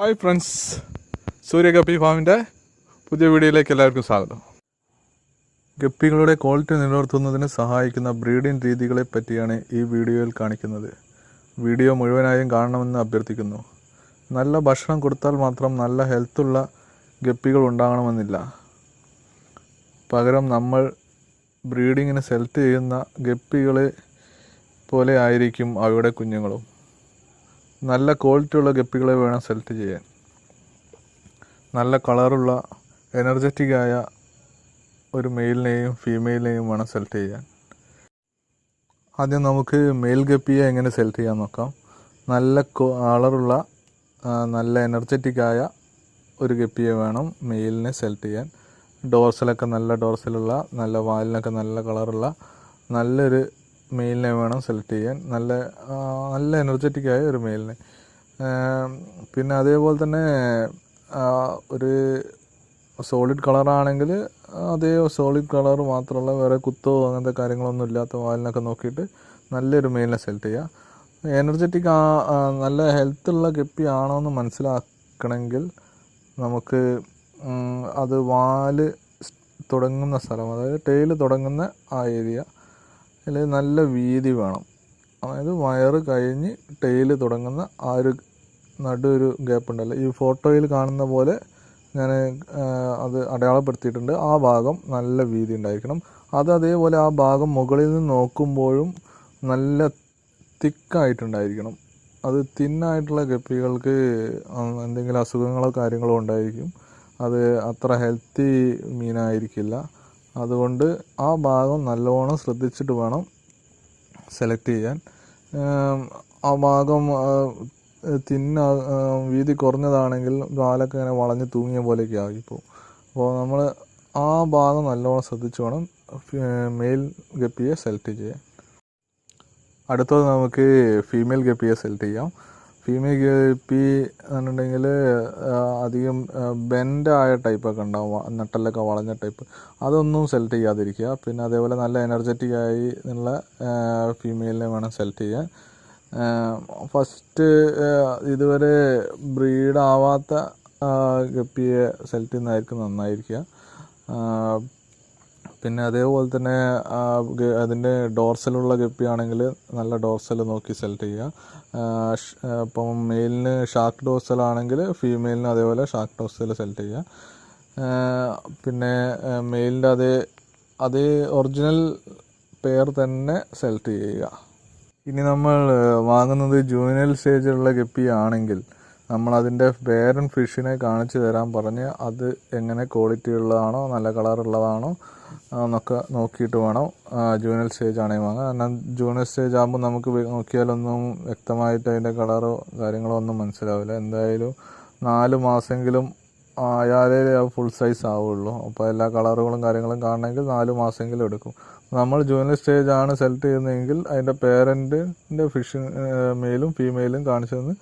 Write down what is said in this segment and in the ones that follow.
Hi friends സൂര്യ guppy ഫാമിന്റെ പുതിയ വീഡിയോയിലേക്ക് എല്ലാവർക്കും സ്വാഗതം. ഗപ്പികളുടെ ക്വാളിറ്റി നിലനിർത്തുന്നതിന് സഹായിക്കുന്ന ബ്രീഡിംഗ് രീതികളെ പറ്റിയാണ് ഈ വീഡിയോയിൽ കാണിക്കുന്നത്. വീഡിയോ മുഴുവനായും കാണണമെന്ന് അഭ്യർത്ഥിക്കുന്നു. നല്ല ഭക്ഷണം കൊടുത്താൽ മാത്രം നല്ല ഹെൽത്തുള്ള ഗപ്പികൾ ഉണ്ടാകണമെന്നില്ല. പകരം നമ്മൾ ബ്രീഡിങ്ങിന് സെലക്ട് ചെയ്യുന്ന ഗപ്പികളെ പോലെ ആയിരിക്കും അവയുടെ കുഞ്ഞുങ്ങളും. നല്ല ക്വാളിറ്റിയുള്ള ഗപ്പികളെ വേണം സെലക്ട് ചെയ്യാൻ. നല്ല കളറുള്ള എനർജറ്റിക് ആയ ഒരു മെയിലിനെയും ഫീമെയിലിനെയും വേണം സെലക്ട് ചെയ്യാൻ. ആദ്യം നമുക്ക് മെയിൽ ഗപ്പിയെ എങ്ങനെ സെലക്ട് ചെയ്യാൻ നോക്കാം. നല്ല കളറുള്ള നല്ല എനർജറ്റിക് ആയ ഒരു ഗപ്പിയെ വേണം മെയിലിനെ സെലക്ട് ചെയ്യാൻ. ഡോർസലൊക്കെ നല്ല ഡോർസലുള്ള നല്ല വാലിനൊക്കെ നല്ല കളറുള്ള നല്ലൊരു മെയിലിനെ വേണം സെലക്ട് ചെയ്യാൻ. നല്ല നല്ല എനർജറ്റിക് ആയ ഒരു മെയിലിനെ പിന്നെ അതേപോലെ തന്നെ ഒരു സോളിഡ് കളറാണെങ്കിൽ അതേ സോളിഡ് കളർ മാത്രമുള്ള വേറെ കുത്തോ അങ്ങനത്തെ കാര്യങ്ങളൊന്നും ഇല്ലാത്ത വാലിനൊക്കെ നോക്കിയിട്ട് നല്ലൊരു മെയിലിനെ സെലക്ട് ചെയ്യുക എനർജറ്റിക് ആ നല്ല ഹെൽത്തുള്ള ഗപ്പി ആണോ എന്ന് മനസ്സിലാക്കണമെങ്കിൽ നമുക്ക് അത് വാൽ തുടങ്ങുന്ന സ്ഥലം അതായത് ടെയിൽ തുടങ്ങുന്ന ആ ഏരിയ അതിൽ നല്ല വീതി വേണം. അതായത് വയറ് കഴിഞ്ഞ് ടെയിൽ തുടങ്ങുന്ന ആ ഒരു നടുവൊരു ഗ്യാപ്പ് ഉണ്ടല്ലോ. ഈ ഫോട്ടോയിൽ കാണുന്ന പോലെ ഞാൻ അത് അടയാളപ്പെടുത്തിയിട്ടുണ്ട്. ആ ഭാഗം നല്ല വീതി ഉണ്ടായിരിക്കണം. അത് അതേപോലെ ആ ഭാഗം മുകളിൽ നിന്ന് നോക്കുമ്പോഴും നല്ല തിക്കായിട്ടുണ്ടായിരിക്കണം. അത് തിന്നായിട്ടുള്ള ഗപ്പികൾക്ക് എന്തെങ്കിലും അസുഖങ്ങളോ കാര്യങ്ങളോ ഉണ്ടായിരിക്കും. അത് അത്ര ഹെൽത്തി മീനായിരിക്കില്ല. അതുകൊണ്ട് ആ ഭാഗം നല്ലോണം ശ്രദ്ധിച്ചിട്ട് വേണം സെലക്ട് ചെയ്യാൻ. ആ ഭാഗം തിന്ന വീതി കുറഞ്ഞതാണെങ്കിൽ കാലൊക്കെ ഇങ്ങനെ വളഞ്ഞ് തൂങ്ങിയ പോലെയൊക്കെ ആയിപ്പോവും. അപ്പോൾ നമ്മൾ ആ ഭാഗം നല്ലോണം ശ്രദ്ധിച്ച് വേണം മെയിൽ ഗപ്പിയെ സെലക്ട് ചെയ്യാൻ. അടുത്തത് നമുക്ക് ഫീമെയിൽ ഗപ്പിയെ സെലക്ട് ചെയ്യാം. ഫീമെയിൽ ഗപ്പി എന്നുണ്ടെങ്കിൽ അധികം ബെൻഡായ ടൈപ്പൊക്കെ ഉണ്ടാവും നട്ടലൊക്കെ വളഞ്ഞ ടൈപ്പ് അതൊന്നും സെലക്ട് ചെയ്യാതിരിക്കുക. പിന്നെ അതേപോലെ നല്ല എനർജറ്റിക് ആയി ഉള്ള ഫീമെയിലിനെ വേണം സെലക്ട് ചെയ്യാൻ. ഫസ്റ്റ് ഇതുവരെ ബ്രീഡാവാത്ത ഗപ്പിയെ സെലക്ട് ചെയ്യുന്നതായിരിക്കും നന്നായിരിക്കുക. പിന്നെ അതേപോലെ തന്നെ അതിന്റെ ഡോർസലുള്ള ഗപ്പിയാണെങ്കിൽ നല്ല ഡോർസൽ നോക്കി സെലക്ട് ചെയ്യുക. അപ്പം മെയിലിന് ഷാർക്ക് ഡോർസൽ ആണെങ്കിൽ ഫീമെയിലിന് അതേപോലെ ഷാർക്ക് ഡോർസൽ സെലക്ട് ചെയ്യുക. പിന്നെ മെയിലിന്റെ അതേ അതേ ഒറിജിനൽ പെയർ തന്നെ സെലക്ട് ചെയ്യുക. ഇനി നമ്മൾ വാങ്ങുന്നത് ജൂനിയൽ സ്റ്റേജിലുള്ള ഗപ്പി ആണെങ്കിൽ നമ്മൾ അതിന്റെ പേരൻ ഫിഷിനെ കാണിച്ചു തരാൻ പറഞ്ഞ് അത് എങ്ങനെ ക്വാളിറ്റി ഉള്ളതാണോ നല്ല കളറുള്ളതാണോ എന്നൊക്കെ നോക്കിയിട്ട് വേണം. ജൂനിയൽ സ്റ്റേജ് ആണെങ്കിൽ വാങ്ങാൻ. കാരണം ജൂനിയൽ സ്റ്റേജ് ആകുമ്പോൾ നമുക്ക് നോക്കിയാലൊന്നും വ്യക്തമായിട്ട് അതിന്റെ കളറോ കാര്യങ്ങളോ ഒന്നും മനസ്സിലാവില്ല. എന്തായാലും നാല് മാസമെങ്കിലും ആയാലേ ഫുൾ സൈസ് ആവുള്ളൂ. അപ്പോൾ എല്ലാ കളറുകളും കാര്യങ്ങളും കാണണമെങ്കിൽ നാല് മാസമെങ്കിലും എടുക്കും. നമ്മൾ ജൂനിയർ സ്റ്റേജ് ആണ് സെലക്ട് ചെയ്യുന്നതെങ്കിൽ അതിന്റെ പേരന്റിന്റെ ഫിഷ് മെയിലും ഫീമെയിലും കാണിച്ചു തന്ന്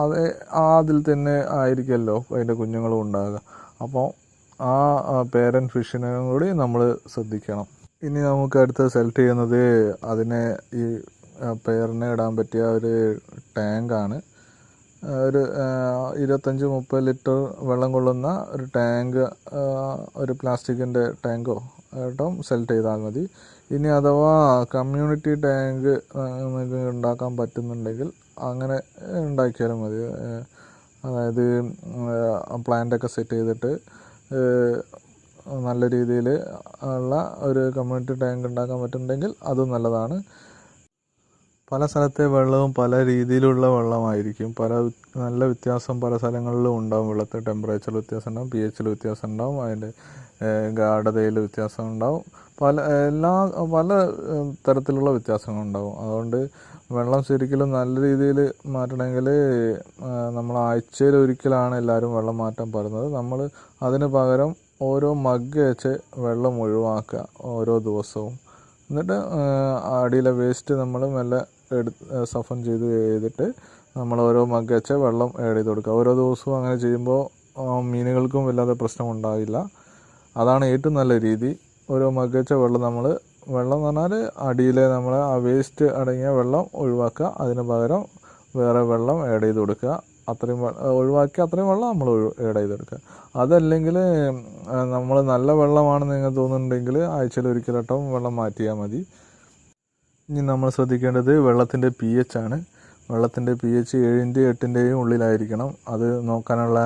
അതേ ആ അതിൽ തന്നെ ആയിരിക്കുമല്ലോ അതിന്റെ കുഞ്ഞുങ്ങളും ഉണ്ടാകുക. അപ്പോൾ ആ പേരൻ ഫിഷിനെയും കൂടി നമ്മൾ ശ്രദ്ധിക്കണം. ഇനി നമുക്ക് അടുത്ത് സെലക്ട് ചെയ്യുന്നത് അതിനെ ഈ പേരിനെ ഇടാൻ പറ്റിയ ഒരു ടാങ്കാണ് ഒരു ഇരുപത്തഞ്ച് മുപ്പത് ലിറ്റർ വെള്ളം കൊള്ളുന്ന ഒരു ടാങ്ക് ഒരു പ്ലാസ്റ്റിക്കിന്റെ ടാങ്കോ ഏട്ടം സെലക്ട് ചെയ്താൽ മതി. ഇനി അഥവാ കമ്മ്യൂണിറ്റി ടാങ്ക് നിങ്ങൾക്ക് ഉണ്ടാക്കാൻ പറ്റുന്നുണ്ടെങ്കിൽ അങ്ങനെ ഉണ്ടാക്കിയാലും മതി. അതായത് പ്ലാന്റൊക്കെ സെറ്റ് ചെയ്തിട്ട് നല്ല രീതിയിൽ ഉള്ള ഒരു കമ്മ്യൂണിറ്റി ടാങ്ക് ഉണ്ടാക്കാൻ പറ്റുന്നുണ്ടെങ്കിൽ അതും നല്ലതാണ്. പല സ്ഥലത്തെ വെള്ളവും പല രീതിയിലുള്ള വെള്ളമായിരിക്കും. പല നല്ല വ്യത്യാസം പല സ്ഥലങ്ങളിലും ഉണ്ടാവും. വെള്ളത്തിൽ ടെമ്പറേച്ചറിൽ വ്യത്യാസം ഉണ്ടാവും പി എച്ചിൽ വ്യത്യാസം ഉണ്ടാവും അതിന്റെ ഗാഠതയിൽ വ്യത്യാസം ഉണ്ടാവും. പല എല്ലാ പല തരത്തിലുള്ള വ്യത്യാസങ്ങളുണ്ടാവും അതുകൊണ്ട് വെള്ളം ശരിക്കും നല്ല രീതിയിൽ മാറ്റണമെങ്കിൽ നമ്മൾ ആഴ്ചയിൽ ഒരിക്കലാണ് എല്ലാവരും വെള്ളം മാറ്റാൻ പറയുന്നത്. നമ്മൾ അതിന് പകരം ഓരോ മഗ് വെച്ച് വെള്ളം ഒഴിവാക്കുക ഓരോ ദിവസവും. എന്നിട്ട് അടിയിലെ വേസ്റ്റ് നമ്മൾ മെല്ലെ എടു സഫൻ ചെയ്ത് ചെയ്തിട്ട് നമ്മൾ ഓരോ മഗ് വെച്ച് വെള്ളം ആഡ് ചെയ്ത് കൊടുക്കുക. ഓരോ ദിവസവും അങ്ങനെ ചെയ്യുമ്പോൾ മീനുകൾക്കും വല്ലാതെ പ്രശ്നം ഉണ്ടാവില്ല അതാണ് ഏറ്റവും നല്ല രീതി. ഓരോ മഗ് വെച്ച വെള്ളം നമ്മൾ വെള്ളം എന്ന് പറഞ്ഞാൽ അടിയിലെ നമ്മൾ ആ വേസ്റ്റ് അടങ്ങിയ വെള്ളം ഒഴിവാക്കുക. അതിന് പകരം വേറെ വെള്ളം ആഡ് ചെയ്ത് കൊടുക്കുക. അത്രയും ഒഴിവാക്കി അത്രയും വെള്ളം നമ്മൾ ഏഡ് ചെയ്തെടുക്കുക അതല്ലെങ്കിൽ നമ്മൾ നല്ല വെള്ളമാണെന്ന് നിങ്ങൾ തോന്നുന്നുണ്ടെങ്കിൽ ആഴ്ചയിൽ ഒരിക്കലട്ടം വെള്ളം മാറ്റിയാൽ മതി. ഇനി നമ്മൾ ശ്രദ്ധിക്കേണ്ടത് വെള്ളത്തിന്റെ പി എച്ച് ആണ്. വെള്ളത്തിന്റെ പി എച്ച് ഏഴിന്റെയും എട്ടിന്റെയും ഉള്ളിലായിരിക്കണം. അത് നോക്കാനുള്ള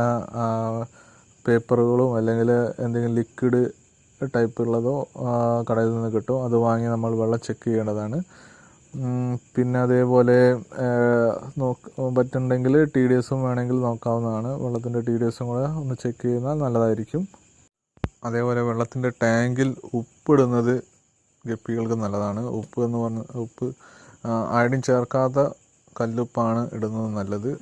പേപ്പറുകളും അല്ലെങ്കിൽ എന്തെങ്കിലും ലിക്വിഡ് ടൈപ്പ് ഉള്ളതോ കടയിൽ നിന്ന് കിട്ടും. അത് വാങ്ങി നമ്മൾ വെള്ളം ചെക്ക് ചെയ്യേണ്ടതാണ്. പിന്നെ അതേപോലെ നോക്ക് പറ്റുന്നുണ്ടെങ്കിൽ ടി ഡി എസും വേണമെങ്കിൽ നോക്കാവുന്നതാണ്. വെള്ളത്തിന്റെ ടി ഡി എസും കൂടെ ഒന്ന് ചെക്ക് ചെയ്യുന്നാൽ നല്ലതായിരിക്കും. അതേപോലെ വെള്ളത്തിന്റെ ടാങ്കിൽ ഉപ്പിടുന്നത് ഗപ്പികൾക്ക് നല്ലതാണ്. ഉപ്പ് എന്ന് പറഞ്ഞ ഉപ്പ് അയഡിൻ ചേർക്കാത്ത കല്ലുപ്പാണ് ഇടുന്നത് നല്ലത്.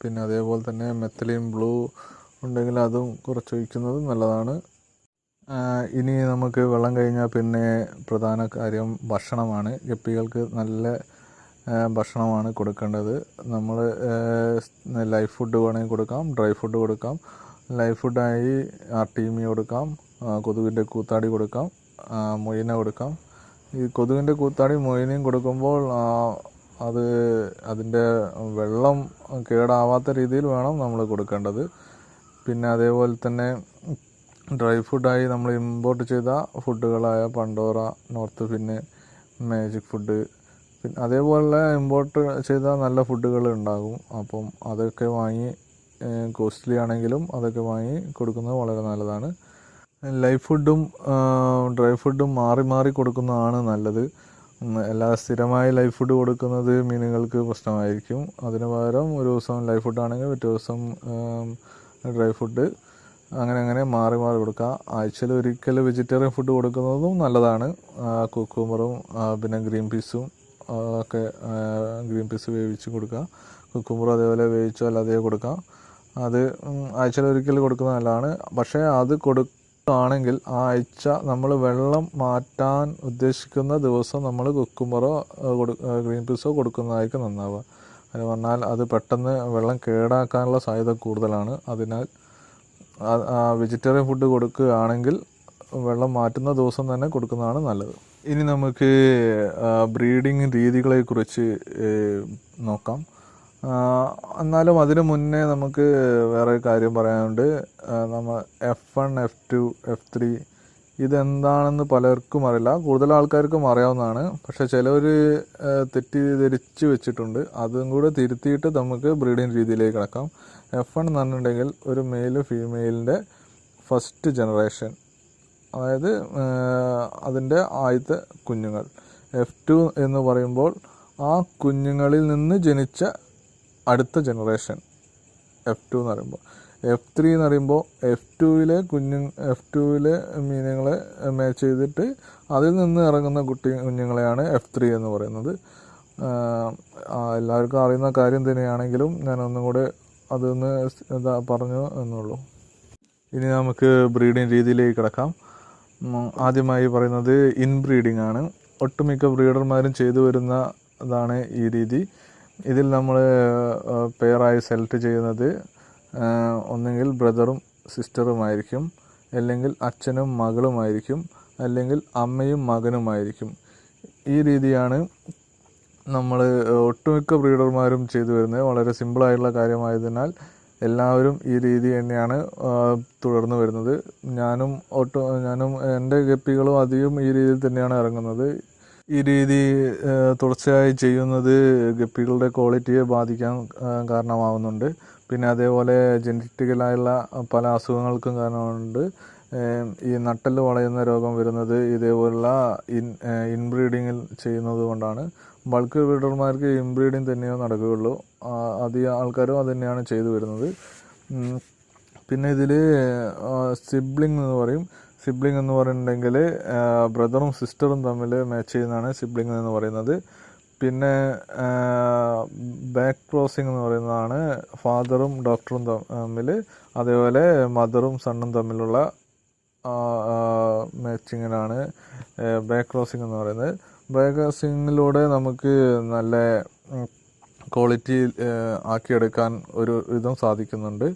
പിന്നെ അതേപോലെ തന്നെ മെത്തലിൻ ബ്ലൂ ഉണ്ടെങ്കിൽ അതും കുറച്ച് ഒഴിക്കുന്നത് നല്ലതാണ്. ഇനി നമുക്ക് വെള്ളം കഴിഞ്ഞാൽ പിന്നെ പ്രധാന കാര്യം ഭക്ഷണമാണ്. ഗപ്പികൾക്ക് നല്ല ഭക്ഷണമാണ് കൊടുക്കേണ്ടത്. നമ്മൾ ലൈഫ് ഫുഡ് വേണമെങ്കിൽ കൊടുക്കാം ഡ്രൈ ഫുഡ് കൊടുക്കാം ലൈഫ് ഫുഡായി ആർട്ടീമി കൊടുക്കാം കൊതുകിന്റെ കൂത്താടി കൊടുക്കാം മൊയിന കൊടുക്കാം ഈ കൊതുകിന്റെ കൂത്താടി മൊയിനയും കൊടുക്കുമ്പോൾ അത് അതിന്റെ വെള്ളം കേടാവാത്ത രീതിയിൽ വേണം നമ്മൾ കൊടുക്കേണ്ടത്. പിന്നെ അതേപോലെ തന്നെ ഡ്രൈ ഫുഡായി നമ്മൾ ഇമ്പോർട്ട് ചെയ്ത ഫുഡുകളായ പണ്ടോറ നോർത്ത് പിന്നെ മാജിക് ഫുഡ് പിന്നെ അതേപോലെ ഇമ്പോർട്ട് ചെയ്ത നല്ല ഫുഡുകൾ ഉണ്ടാകും. അപ്പം അതൊക്കെ വാങ്ങി കോസ്റ്റ്ലി ആണെങ്കിലും അതൊക്കെ വാങ്ങി കൊടുക്കുന്നത് വളരെ നല്ലതാണ്. ലൈഫ് ഫുഡും ഡ്രൈ ഫുഡും മാറി മാറി കൊടുക്കുന്നതാണ് നല്ലത്. എല്ലാ സ്ഥിരമായി ലൈഫ് ഫുഡ് കൊടുക്കുന്നത് മീനുകൾക്ക് പ്രശ്നമായിരിക്കും. അതിന് പകരം ഒരു ദിവസം ലൈഫ് ഫുഡ് ആണെങ്കിൽ പിറ്റേ ദിവസം ഡ്രൈ ഫുഡ് അങ്ങനെ അങ്ങനെ മാറി മാറി കൊടുക്കുക ആഴ്ചയിൽ ഒരിക്കൽ വെജിറ്റേറിയൻ ഫുഡ് കൊടുക്കുന്നതും നല്ലതാണ്. കുക്കുമറും പിന്നെ ഗ്രീൻ പീസും ഒക്കെ ഗ്രീൻ പീസ് വേവിച്ച് കൊടുക്കുക കുക്കുമർ അതേപോലെ വേവിച്ചോ അല്ലാതെ കൊടുക്കുക അത് ആഴ്ചയിൽ ഒരിക്കൽ കൊടുക്കുന്നത് നല്ലതാണ്. പക്ഷേ അത് കൊടുക്കുകയാണെങ്കിൽ ആ ആഴ്ച നമ്മൾ വെള്ളം മാറ്റാൻ ഉദ്ദേശിക്കുന്ന ദിവസം നമ്മൾ കുക്കുമ്പറോ ഗ്രീൻ പീസോ കൊടുക്കുന്നതായിരിക്കും നന്നാവുക. അത് പറഞ്ഞാൽ അത് പെട്ടെന്ന് വെള്ളം കേടാക്കാനുള്ള സാധ്യത കൂടുതലാണ്. അതിനാൽ വെജിറ്റേറിയൻ ഫുഡ് കൊടുക്കുകയാണെങ്കിൽ വെള്ളം മാറ്റുന്ന ദിവസം തന്നെ കൊടുക്കുന്നതാണ് നല്ലത്. ഇനി നമുക്ക് ബ്രീഡിങ് രീതികളെക്കുറിച്ച് നോക്കാം. എന്നാലും അതിന് മുന്നേ നമുക്ക് വേറെ കാര്യം പറയാനുണ്ട്. നമ്മൾ F one F two F three ഇതെന്താണെന്ന് പലർക്കും അറിയില്ല. കൂടുതൽ ആൾക്കാർക്കും അറിയാവുന്നതാണ്. പക്ഷെ ചിലർ തെറ്റിദ്ധരിച്ച് വെച്ചിട്ടുണ്ട്. അതും കൂടെ തിരുത്തിയിട്ട് നമുക്ക് ബ്രീഡിങ് രീതിയിലേക്ക് കിടക്കാം. എഫ് വൺ എന്ന് പറഞ്ഞിട്ടുണ്ടെങ്കിൽ ഒരു മെയിൽ ഫീമെയിലിന്റെ ഫസ്റ്റ് ജനറേഷൻ അതായത് അതിന്റെ ആദ്യത്തെ കുഞ്ഞുങ്ങൾ. എഫ് ടു എന്ന് പറയുമ്പോൾ ആ കുഞ്ഞുങ്ങളിൽ നിന്ന് ജനിച്ച അടുത്ത ജനറേഷൻ എഫ് ടു എന്ന് പറയുമ്പോൾ എഫ് ത്രീ എന്ന് പറയുമ്പോൾ എഫ് ടുവിലെ കുഞ്ഞു എഫ് ടുവിലെ മീനുകളെ മാച്ച് ചെയ്തിട്ട് അതിൽ നിന്ന് ഇറങ്ങുന്ന കുട്ടി കുഞ്ഞുങ്ങളെയാണ് എഫ് ത്രീ എന്ന് പറയുന്നത്. എല്ലാവർക്കും അറിയുന്ന കാര്യം തന്നെയാണെങ്കിലും ഞാൻ ഒന്നും കൂടെ അതൊന്ന് ഇതാ പറഞ്ഞു എന്നുള്ളൂ. ഇനി നമുക്ക് ബ്രീഡിങ് രീതിയിലേക്ക് കിടക്കാം. ആദ്യമായി പറയുന്നത് ഇൻബ്രീഡിംഗ് ആണ്. ഒട്ടുമിക്ക ബ്രീഡർമാരും ചെയ്തു വരുന്ന ഇതാണ് ഈ രീതി. ഇതിൽ നമ്മൾ പെയറായി സെലക്ട് ചെയ്യുന്നത് ഒന്നുകിൽ ബ്രദറും സിസ്റ്ററുമായിരിക്കും അല്ലെങ്കിൽ അച്ഛനും മകളുമായിരിക്കും അല്ലെങ്കിൽ അമ്മയും മകനുമായിരിക്കും ഈ രീതിയാണ് നമ്മൾ ഒട്ടുമിക്ക ബ്രീഡർമാരും ചെയ്തു വരുന്നത്. വളരെ സിമ്പിളായിട്ടുള്ള കാര്യമായതിനാൽ എല്ലാവരും ഈ രീതി തന്നെയാണ് തുടർന്ന് വരുന്നത്. ഞാനും ഒട്ടും ഞാനും എന്റെ ഗപ്പികളും അധികം ഈ രീതിയിൽ തന്നെയാണ് ഇറങ്ങുന്നത്. ഈ രീതി തുടർച്ചയായി ചെയ്യുന്നത് ഗപ്പികളുടെ ക്വാളിറ്റിയെ ബാധിക്കാൻ കാരണമാവുന്നുണ്ട്. പിന്നെ അതേപോലെ ജനറ്റിക്കലായുള്ള പല അസുഖങ്ങൾക്കും കാരണമുണ്ട്. ഈ നട്ടൽ വളയുന്ന രോഗം വരുന്നത് ഇതേപോലുള്ള ഇൻ ഇൻബ്രീഡിങ്ങിൽ ചെയ്യുന്നത് കൊണ്ടാണ്. ബൾക്ക് ബ്രീഡർമാർക്ക് ഇൻബ്രീഡിങ് തന്നെയോ നടക്കുകയുള്ളൂ. അധികം ആൾക്കാരും അത് തന്നെയാണ് ചെയ്തു വരുന്നത്. പിന്നെ ഇതിൽ സിബ്ലിംഗ് എന്ന് പറയും. സിബ്ലിംഗ് എന്ന് പറയുന്നുണ്ടെങ്കിൽ ബ്രദറും സിസ്റ്ററും തമ്മിൽ മാച്ച് ചെയ്യുന്നതാണ് സിബ്ലിംഗ് എന്ന് പറയുന്നത്. പിന്നെ ബാക്ക് ക്രോസിംഗ് എന്ന് പറയുന്നതാണ് ഫാദറും ഡോക്ടറും തമ്മിൽ അതേപോലെ മദറും സണ്ണും തമ്മിലുള്ള മാച്ചിങ്ങിനാണ് ബാക്ക് ക്രോസിംഗ് എന്ന് പറയുന്നത്. ബാക്ക് ക്രോസിങ്ങിലൂടെ നമുക്ക് നല്ല ക്വാളിറ്റി ആക്കിയെടുക്കാൻ ഒരു വിധം സാധിക്കുന്നുണ്ട്.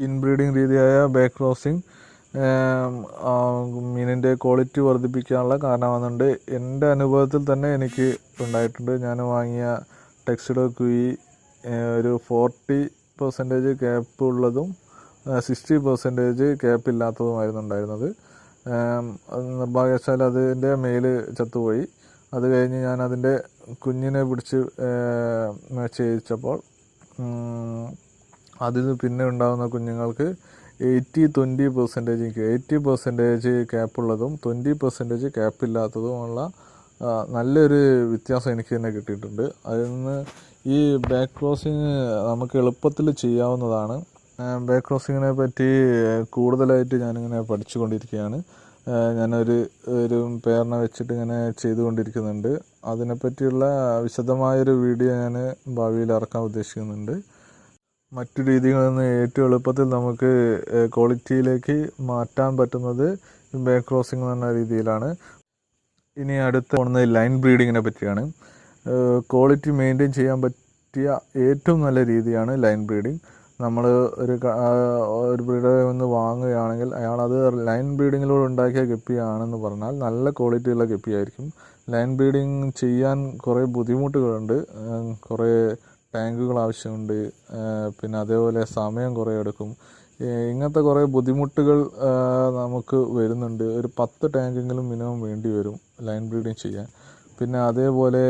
ഇൻബ്രീഡിംഗ് രീതിയായ ബാക്ക് ക്രോസിംഗ് മീനിന്റെ ക്വാളിറ്റി വർദ്ധിപ്പിക്കാനുള്ള കാരണമാകുന്നുണ്ട് എന്റെ അനുഭവത്തിൽ തന്നെ എനിക്ക് ഉണ്ടായിട്ടുണ്ട്. ഞാൻ വാങ്ങിയ ടെക്സിഡോ കുയി ഒരു ഫോർട്ടി പെർസെന്റേജ് ക്യാപ്പ് ഉള്ളതും സിക്സ്റ്റി പെർസെന്റേജ് ക്യാപ്പ് ഇല്ലാത്തതുമായിരുന്നു ഉണ്ടായിരുന്നത്. നിർഭാഗ്യവശാൽ അതിന്റെ മേൽ ചത്തുപോയി. അത് കഴിഞ്ഞ് ഞാൻ അതിന്റെ കുഞ്ഞിനെ പിടിച്ച് ചെയ്യിച്ചപ്പോൾ അതിൽ പിന്നെ ഉണ്ടാകുന്ന കുഞ്ഞുങ്ങൾക്ക് eighty twenty percentage eighty percentage ക്യാപ്പുള്ളതും twenty percentage ക്യാപ്പില്ലാത്തതുമുള്ള നല്ലൊരു വ്യത്യാസം എനിക്ക് തന്നെ കിട്ടിയിട്ടുണ്ട്. അതിൽ നിന്ന് ഈ ബാക്ക് ക്രോസിങ് നമുക്ക് എളുപ്പത്തിൽ ചെയ്യാവുന്നതാണ്. ബാക്ക് ക്രോസിങ്ങിനെ പറ്റി കൂടുതലായിട്ട് ഞാനിങ്ങനെ പഠിച്ചുകൊണ്ടിരിക്കുകയാണ്. ഞാനൊരു ഒരു പേരിനെ വെച്ചിട്ട് ഇങ്ങനെ ചെയ്തുകൊണ്ടിരിക്കുന്നുണ്ട്. അതിനെപ്പറ്റിയുള്ള വിശദമായൊരു വീഡിയോ ഞാൻ ഭാവിയിൽ ഇറക്കാൻ ഉദ്ദേശിക്കുന്നുണ്ട്. മറ്റു രീതികളിൽ നിന്ന് ഏറ്റവും എളുപ്പത്തിൽ നമുക്ക് ക്വാളിറ്റിയിലേക്ക് മാറ്റാൻ പറ്റുന്നത് ബാക്ക് ക്രോസിംഗ് എന്ന രീതിയിലാണ്. ഇനി അടുത്ത് പോകുന്നത് ലൈൻ ബ്രീഡിങ്ങിനെ പറ്റിയാണ്. ക്വാളിറ്റി മെയിന്റെയിൻ ചെയ്യാൻ പറ്റിയ ഏറ്റവും നല്ല രീതിയാണ് ലൈൻ ബ്രീഡിങ് നമ്മൾ ഒരു ഒരു ബ്രീഡറെ ഒന്ന് വാങ്ങുകയാണെങ്കിൽ അയാൾ അത് ലൈൻ ബ്രീഡിങ്ങിലൂടെ ഉണ്ടാക്കിയ ഗപ്പിയാണെന്ന് പറഞ്ഞാൽ നല്ല ക്വാളിറ്റിയുള്ള ഗപ്പിയായിരിക്കും ലൈൻ ബ്രീഡിങ് ചെയ്യാൻ കുറേ ബുദ്ധിമുട്ടുകളുണ്ട്. കുറേ ടാങ്കുകൾ ആവശ്യമുണ്ട്. പിന്നെ അതേപോലെ സമയം കുറേ എടുക്കും. ഇങ്ങനത്തെ കുറേ ബുദ്ധിമുട്ടുകൾ നമുക്ക് വരുന്നുണ്ട്. ഒരു പത്ത് ടാങ്കെങ്കിലും മിനിമം വേണ്ടി വരും ലൈൻ ബ്രീഡിങ് ചെയ്യാൻ. പിന്നെ അതേപോലെ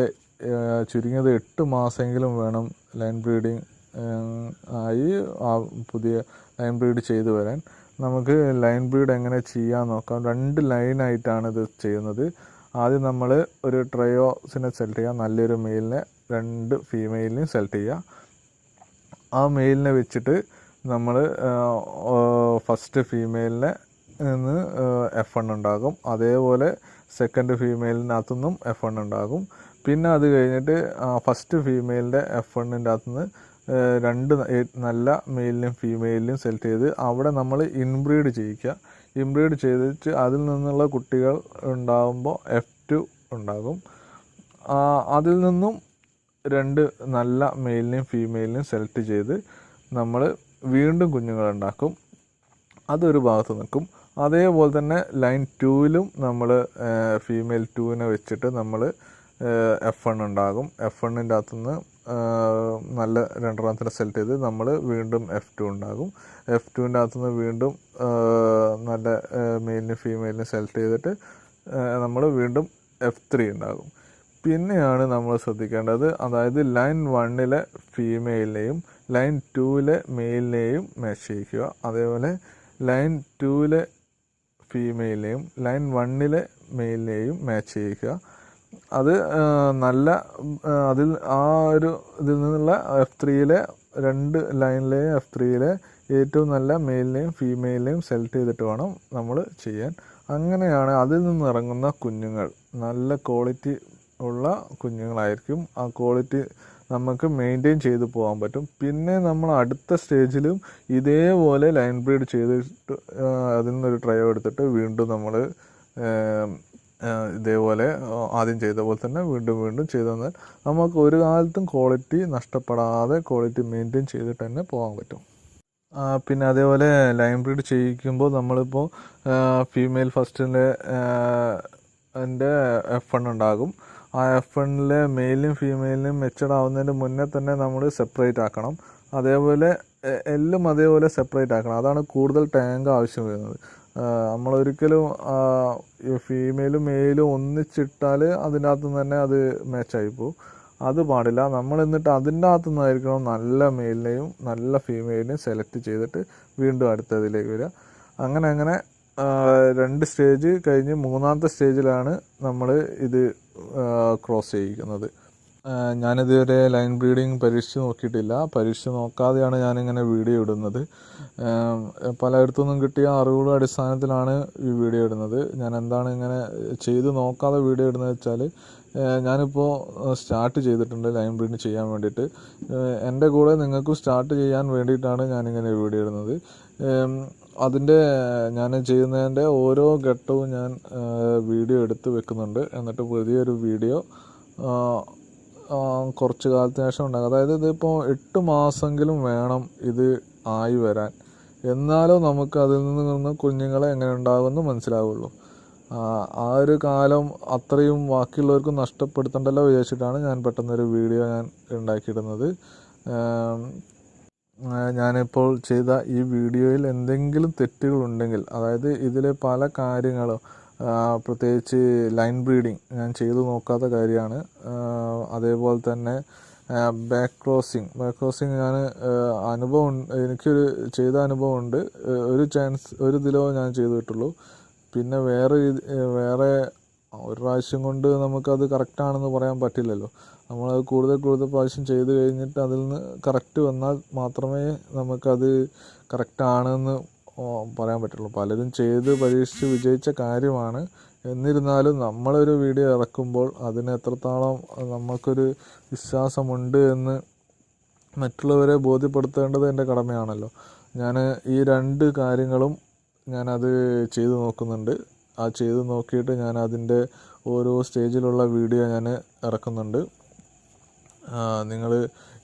ചുരുങ്ങിയത് എട്ട് മാസമെങ്കിലും വേണം ലൈൻ ബ്രീഡിങ് ആയി പുതിയ ലൈൻ ബ്രീഡ് ചെയ്തു വരാൻ. നമുക്ക് ലൈൻ ബ്രീഡ് എങ്ങനെ ചെയ്യാൻ നോക്കാം. രണ്ട് ലൈനായിട്ടാണ് ഇത് ചെയ്യുന്നത്. ആദ്യം നമ്മൾ ഒരു ട്രയോസിനെ സെലക്ട് ചെയ്യാം. നല്ലൊരു മെയിലിനെ രണ്ട് ഫീമെയിലിനെയും സെലക്ട് ചെയ്യുക. ആ മെയിലിനെ വെച്ചിട്ട് നമ്മൾ ഫസ്റ്റ് ഫീമെയിലിനെ നിന്ന് എഫ് എൺ ഉണ്ടാകും. അതേപോലെ സെക്കൻഡ് ഫീമെയിലിനകത്തു നിന്നും എഫ് എൺ ഉണ്ടാകും. പിന്നെ അത് കഴിഞ്ഞിട്ട് ഫസ്റ്റ് ഫീമെയിലിന്റെ എഫ് വണ്ണിന്റെ അകത്തുനിന്ന് രണ്ട് നല്ല മെയിലിനും ഫീമെയിലിനും സെലക്ട് ചെയ്ത് അവിടെ നമ്മൾ ഇൻബ്രീഡ് ചെയ്യിക്കുക. ഇൻബ്രീഡ് ചെയ്തിട്ട് അതിൽ നിന്നുള്ള കുട്ടികൾ ഉണ്ടാകുമ്പോൾ എഫ് ടു ഉണ്ടാകും. അതിൽ നിന്നും രണ്ട് നല്ല മെയിലിനെയും ഫീമെയിലിനെയും സെലക്ട് ചെയ്ത് നമ്മൾ വീണ്ടും കുഞ്ഞുങ്ങളുണ്ടാക്കും അതൊരു ഭാഗത്ത് നിൽക്കും. അതേപോലെ തന്നെ ലൈൻ ടൂവിലും നമ്മൾ ഫീമെയിൽ ടൂവിനെ വെച്ചിട്ട് നമ്മൾ എഫ് എൺ ഉണ്ടാകും. എഫ് എണ്ണിന്റെ അകത്തുനിന്ന് നല്ല രണ്ടെണ്ണത്തിനെ സെലക്ട് ചെയ്ത് നമ്മൾ വീണ്ടും എഫ് ടു ഉണ്ടാകും. എഫ് ടുവിന്റെ അകത്തുനിന്ന് വീണ്ടും നല്ല മെയിലിനും ഫീമെയിലിനും സെലക്ട് ചെയ്തിട്ട് നമ്മൾ വീണ്ടും എഫ് ത്രീ ഉണ്ടാകും. പിന്നെയാണ് നമ്മൾ ശ്രദ്ധിക്കേണ്ടത്. അതായത് ലൈൻ വണ്ണിലെ ഫീമെയിലിനെയും ലൈൻ ടൂവിലെ മെയിലിനെയും ചെയ്യുക. അതേപോലെ ലൈൻ ടൂവിലെ ഫീമെയിലിനെയും ലൈൻ വണ്ണിലെ മെയിലിനെയും മാച്ച് ചെയ്യിക്കുക അത് നല്ല അതിൽ ആ ഒരു ഇതിൽ നിന്നുള്ള എഫ് ത്രീയിലെ രണ്ട് ലൈനിലെയും എഫ് ത്രീയിലെ ഏറ്റവും നല്ല മെയിലിനെയും ഫീമെയിലിനെയും സെലക്ട് ചെയ്തിട്ട് വേണം നമ്മൾ ചെയ്യാൻ. അങ്ങനെയാണ് അതിൽ നിന്നിറങ്ങുന്ന കുഞ്ഞുങ്ങൾ. നല്ല ക്വാളിറ്റി ഉള്ള കുഞ്ഞുങ്ങളായിരിക്കും ആ ക്വാളിറ്റി നമുക്ക് മെയിന്റെയിൻ ചെയ്ത് പോകാൻ പറ്റും. പിന്നെ നമ്മൾ അടുത്ത സ്റ്റേജിലും ഇതേപോലെ ലൈൻ ബ്രീഡ് ചെയ്തിട്ട് അതിൽ നിന്നൊരു ട്രയോ എടുത്തിട്ട് വീണ്ടും നമ്മൾ ഇതേപോലെ ആദ്യം ചെയ്ത പോലെ തന്നെ വീണ്ടും വീണ്ടും ചെയ്തു തന്നാൽ നമുക്ക് ഒരു കാലത്തും ക്വാളിറ്റി നഷ്ടപ്പെടാതെ ക്വാളിറ്റി മെയിന്റെയിൻ ചെയ്തിട്ട് തന്നെ പോകാൻ പറ്റും. പിന്നെ അതേപോലെ ലൈൻ ബ്രീഡ് ചെയ്യിക്കുമ്പോൾ നമ്മളിപ്പോൾ ഫീമെയിൽ ഫസ്റ്റിന്റെ എന്റെ എഫ് എൺ ഉണ്ടാകും. ആ എഫ് എണ്ണിലെ മെയിലും ഫീമെയിലിനും മെച്ചഡ് ആവുന്നതിന് മുന്നേ തന്നെ നമ്മൾ സെപ്പറേറ്റ് ആക്കണം. അതേപോലെ എല്ലും അതേപോലെ സെപ്പറേറ്റ് ആക്കണം. അതാണ് കൂടുതൽ ടാങ്ക് ആവശ്യം വരുന്നത്. നമ്മളൊരിക്കലും ഫീമെയിലും മെയിലും ഒന്നിച്ചിട്ടാൽ നിന്ന് തന്നെ അത് മാച്ചായി പോകും അത് പാടില്ല. നമ്മൾ എന്നിട്ട് അതിന്റെ അകത്തു നിന്നായിരിക്കണം നല്ല മെയിലിനെയും നല്ല ഫീമെയിലിനെയും സെലക്ട് ചെയ്തിട്ട് വീണ്ടും അടുത്തതിലേക്ക് വരിക. അങ്ങനെ അങ്ങനെ രണ്ട് സ്റ്റേജ് കഴിഞ്ഞ് മൂന്നാമത്തെ സ്റ്റേജിലാണ് നമ്മൾ ഇത് ക്രോസ് ചെയ്യിക്കുന്നത്. ഞാനിതുവരെ ലൈൻ ബ്രീഡിങ് പരീക്ഷിച്ച് നോക്കിയിട്ടില്ല. പരീക്ഷിച്ച് നോക്കാതെയാണ് ഞാനിങ്ങനെ വീഡിയോ ഇടുന്നത്. പലയിടത്തു പലയിടത്തുനിന്നും കിട്ടിയ അറിവുകളുടെ അടിസ്ഥാനത്തിലാണ് ഈ വീഡിയോ ഇടുന്നത്. ഞാൻ എന്താണ് ഇങ്ങനെ ചെയ്ത് നോക്കാതെ വീഡിയോ ഇടുന്നത് വെച്ചാൽ ഞാനിപ്പോൾ സ്റ്റാർട്ട് ചെയ്തിട്ടുണ്ട് ലൈൻ ബ്രീഡിങ് ചെയ്യാൻ വേണ്ടിയിട്ട്. എന്റെ കൂടെ നിങ്ങൾക്കും സ്റ്റാർട്ട് ചെയ്യാൻ വേണ്ടിയിട്ടാണ് ഞാനിങ്ങനെ വീഡിയോ ഇടുന്നത്. അതിന്റെ ഞാൻ ചെയ്യുന്നതിന്റെ ഓരോ ഘട്ടവും ഞാൻ വീഡിയോ എടുത്ത് വെക്കുന്നുണ്ട്. എന്നിട്ട് പുതിയൊരു വീഡിയോ കുറച്ച് കാലത്തിന് ശേഷം ഉണ്ടാകും. അതായത് ഇതിപ്പോൾ എട്ട് മാസമെങ്കിലും വേണം ഇത് ആയി വരാൻ. എന്നാലും നമുക്ക് അതിൽ നിന്ന് കുഞ്ഞുങ്ങളെ എങ്ങനെ ഉണ്ടാകുമെന്ന് മനസ്സിലാവുള്ളൂ. ആ ഒരു കാലം അത്രയും ബാക്കിയുള്ളവർക്ക് നഷ്ടപ്പെടുത്തണ്ടല്ലോ വിചാരിച്ചിട്ടാണ് ഞാൻ പെട്ടെന്നൊരു വീഡിയോ ഞാൻ ഉണ്ടാക്കിയിടുന്നത്. ഞാനിപ്പോൾ ചെയ്ത ഈ വീഡിയോയിൽ എന്തെങ്കിലും തെറ്റുകളുണ്ടെങ്കിൽ അതായത് ഇതിലെ പല കാര്യങ്ങളും പ്രത്യേകിച്ച് ലൈൻ ബ്രീഡിങ് ഞാൻ ചെയ്തു നോക്കാത്ത കാര്യമാണ്. അതേപോലെ തന്നെ ബാക്ക് ക്രോസിങ് ബാക്ക് ക്രോസിങ് ഞാൻ അനുഭവം എനിക്കൊരു ചെയ്ത അനുഭവമുണ്ട് ഒരു ചാൻസ് ഒരു ദിലോ ഞാൻ ചെയ്തിട്ടുള്ളൂ. പിന്നെ വേറെ വേറെ ഒരു പ്രാവശ്യം കൊണ്ട് നമുക്കത് കറക്റ്റാണെന്ന് പറയാൻ പറ്റില്ലല്ലോ. നമ്മളത് കൂടുതൽ കൂടുതൽ പ്രാവശ്യം ചെയ്ത് കഴിഞ്ഞിട്ട് അതിൽ നിന്ന് കറക്റ്റ് വന്നാൽ മാത്രമേ നമുക്കത് കറക്റ്റാണെന്ന് പറയാൻ പറ്റുള്ളൂ. പലരും ചെയ്ത് പരീക്ഷിച്ച് വിജയിച്ച കാര്യമാണ്. എന്നിരുന്നാലും നമ്മളൊരു വീഡിയോ ഇറക്കുമ്പോൾ അതിന് എത്രത്തോളം നമുക്കൊരു വിശ്വാസമുണ്ട് എന്ന് മറ്റുള്ളവരെ ബോധ്യപ്പെടുത്തേണ്ടത് എന്റെ കടമയാണല്ലോ. ഞാൻ ഈ രണ്ട് കാര്യങ്ങളും ഞാനത് ചെയ്തു നോക്കുന്നുണ്ട്. ആ ചെയ്ത് നോക്കിയിട്ട് ഞാൻ അതിന്റെ ഓരോ സ്റ്റേജിലുള്ള വീഡിയോ ഞാൻ ഇറക്കുന്നുണ്ട്. നിങ്ങൾ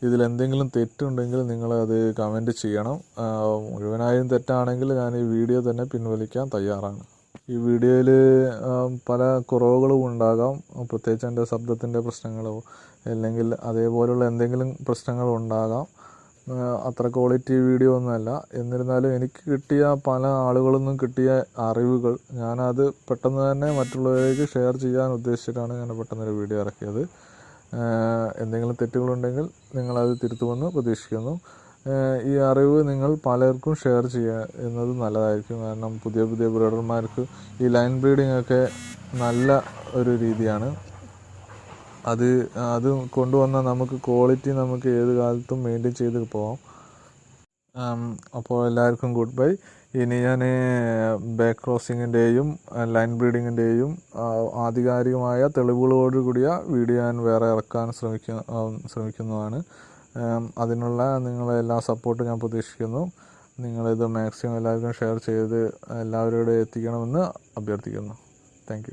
ഇതിലെന്തെങ്കിലും തെറ്റുണ്ടെങ്കിൽ നിങ്ങളത് കമന്റ് ചെയ്യണം. മുഴുവനായും തെറ്റാണെങ്കിൽ ഞാൻ ഈ വീഡിയോ തന്നെ പിൻവലിക്കാൻ തയ്യാറാണ്. ഈ വീഡിയോയിൽ പല കുറവുകളും ഉണ്ടാകാം. പ്രത്യേകിച്ച് എന്റെ ശബ്ദത്തിന്റെ പ്രശ്നങ്ങളോ അല്ലെങ്കിൽ അതേപോലുള്ള എന്തെങ്കിലും പ്രശ്നങ്ങൾ ഉണ്ടാകാം. അത്ര ക്വാളിറ്റി വീഡിയോ ഒന്നുമല്ല എന്നിരുന്നാലും എനിക്ക് കിട്ടിയ പല ആളുകളിൽ നിന്നും കിട്ടിയ അറിവുകൾ ഞാനത് പെട്ടെന്ന് തന്നെ മറ്റുള്ളവരിലേക്ക് ഷെയർ ചെയ്യാൻ ഉദ്ദേശിച്ചിട്ടാണ് ഞാൻ പെട്ടെന്നൊരു വീഡിയോ ഇറക്കിയത്. എന്തെങ്കിലും തെറ്റുകളുണ്ടെങ്കിൽ നിങ്ങളത് തിരുത്തുമെന്ന് പ്രതീക്ഷിക്കുന്നു. ഈ അറിവ് നിങ്ങൾ പലർക്കും ഷെയർ ചെയ്യുക എന്നത് നല്ലതായിരിക്കും. കാരണം പുതിയ പുതിയ ബ്രീഡർമാർക്ക് ഈ ലൈൻ ബ്രീഡിംഗ് ഒക്കെ നല്ല ഒരു രീതിയാണ്. അത് അത് കൊണ്ടുവന്നാൽ നമുക്ക് ക്വാളിറ്റി നമുക്ക് ഏത് കാലത്തും മെയിന്റെയിൻ ചെയ്ത് ആം, അപ്പോൾ എല്ലാവർക്കും ഗുഡ് ബൈ ഇനി ഞാൻ ബാക്ക് ക്രോസിങ്ങിന്റെയും ലൈൻ ബ്രീഡിങ്ങിന്റെയും ആധികാരികമായ തെളിവുകളോടുകൂടിയ വീഡിയോ ഞാൻ വേറെ ഇറക്കാൻ ശ്രമിക്ക ശ്രമിക്കുന്നതാണ്. അതിനുള്ള നിങ്ങളെ എല്ലാ സപ്പോർട്ടും ഞാൻ പ്രതീക്ഷിക്കുന്നു. നിങ്ങളിത് മാക്സിമം എല്ലാവർക്കും ഷെയർ ചെയ്ത് എല്ലാവരോടും എത്തിക്കണമെന്ന് അഭ്യർത്ഥിക്കുന്നു. താങ്ക്